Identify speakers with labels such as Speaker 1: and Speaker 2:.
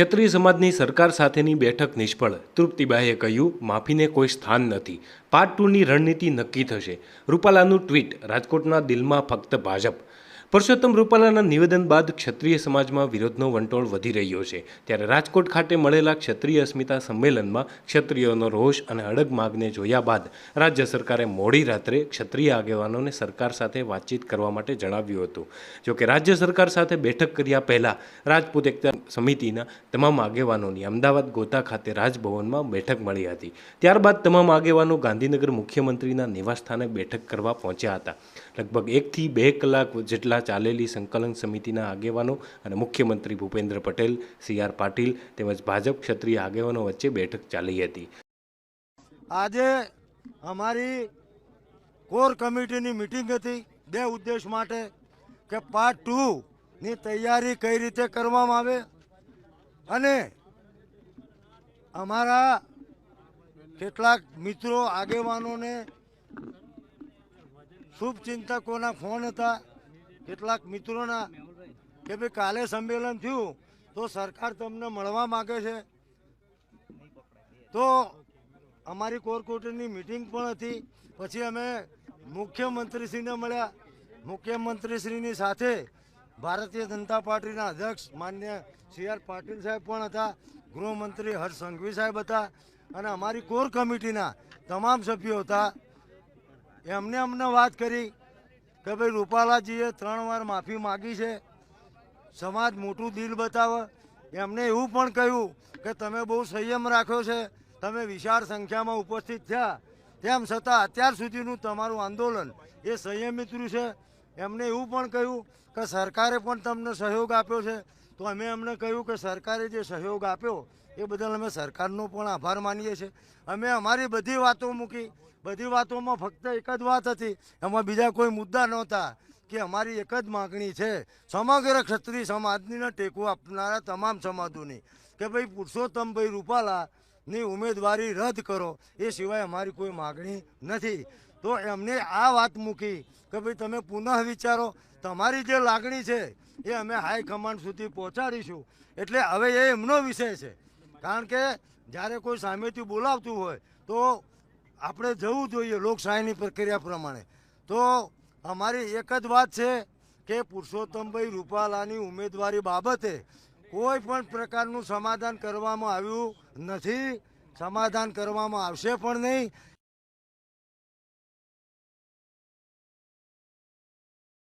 Speaker 1: ક્ષત્રિય સમાજની સરકાર સાથેની બેઠક નિષ્ફળ. તૃપ્તિબાએ કહ્યું, માફીને કોઈ સ્થાન નથી. પાર્ટ ટુની રણનીતિ નક્કી થશે. રૂપાલાનું ટ્વીટ રાજકોટના દિલમાં ફક્ત ભાજપ. પરસોત્તમ રૂપાલાના નિવેદન બાદ ક્ષત્રિય સમાજમાં વિરોધનો વંટોળ વધી રહ્યો છે. ત્યારે રાજકોટ ખાતે મળેલા ક્ષત્રિય અસ્મિતા સંમેલનમાં ક્ષત્રિયોનો રોષ અને અડગ માગને જોયા બાદ રાજ્ય સરકારે મોડી રાત્રે ક્ષત્રિય આગેવાનોને સરકાર સાથે વાતચીત કરવા માટે જણાવ્યું હતું. જોકે રાજ્ય સરકાર સાથે બેઠક કર્યા પહેલાં રાજપૂત એકતા સમિતિના તમામ આગેવાનોની અમદાવાદ ગોતા ખાતે રાજભવનમાં બેઠક મળી હતી. ત્યારબાદ તમામ આગેવાનો ગાંધીનગર મુખ્યમંત્રીના નિવાસસ્થાને બેઠક કરવા પહોંચ્યા હતા. લગભગ એકથી બે કલાક જેટલા ચાલેલી સંકલન સમિતિના આગેવાનો અને મુખ્યમંત્રી ભૂપેન્દ્ર પટેલ, સી આર પાટીલ તેમજ ભાજપ ક્ષત્રિય આગેવાનો વચ્ચે બેઠક ચાલી હતી.
Speaker 2: આજે અમારી કોર કમિટીની મિટિંગ હતી બે ઉદ્દેશ માટે કે પાર્ટ ટુ ની તૈયારી કઈ રીતે કરવામાં આવે અને અમારા કેટલાક મિત્રો, આગેવાનોને શુભચિંતકોના ફોન હતા. કેટલાક મિત્રોના કે ભાઈ કાલે સંમેલન થયું, તો સરકાર તમને મળવા માગે છે. તો અમારી કોર મિટિંગ પણ હતી. પછી અમે મુખ્યમંત્રીશ્રીને મળ્યા. મુખ્યમંત્રીશ્રીની સાથે ભારતીય જનતા પાર્ટીના અધ્યક્ષ માન્ય સી આર પાટીલ સાહેબ પણ હતા, ગૃહમંત્રી હર્ષ સંઘવી સાહેબ હતા અને અમારી કોર કમિટીના તમામ સભ્યો હતા. એમને અમને વાત કરી કે ભાઈ રૂપાલાજીએ ત્રણ વાર માફી માગી છે, સમાજ મોટું દિલ બતાવે. એમને એવું પણ કહ્યું કે તમે બહુ સંયમ રાખ્યો છે, તમે વિશાળ સંખ્યામાં ઉપસ્થિત થયા. તેમ છતાં અત્યાર સુધીનું તમારું આંદોલન એ સંયમિત રહ્યું છે. એમને એવું પણ કહ્યું કે સરકારે પણ તમને સહયોગ આપ્યો છે. તો અમે એમને કહ્યું કે સરકારે જે સહયોગ આપ્યો, એ બદલ અમે સરકારનો પણ આભાર માનીએ છીએ. અમે અમારી બધી વાતો મૂકી, બધી વાતોમાં ફક્ત એક જ વાત હતી, એમાં બીજા કોઈ મુદ્દા નહોતા કે અમારી એક જ માગણી છે. સમગ્ર ક્ષત્રિય સમાજને ટેકો આપનારા તમામ સમાજોની કે ભાઈ પુરુષોત્તમભાઈ રૂપાલાની ઉમેદવારી રદ કરો. એ સિવાય અમારી કોઈ માગણી નથી. તો એમને આ વાત મૂકી કે ભાઈ તમે પુનઃ વિચારો, તમારી જે લાગણી છે એ અમે હાઈકમાન્ડ સુધી પહોંચાડીશું. એટલે હવે એ એમનો વિષય છે. કારણ કે જ્યારે કોઈ સામેથી બોલાવતું હોય, તો આપણે જવું જોઈએ લોકશાહીની પ્રક્રિયા પ્રમાણે. તો અમારી એક જ વાત છે કે પુરુષોત્તમભાઈ રૂપાલાની ઉમેદવારી બાબતે કોઈ પણ પ્રકારનું સમાધાન કરવામાં આવ્યું નથી. સમાધાન કરવામાં આવશે પણ નહીં.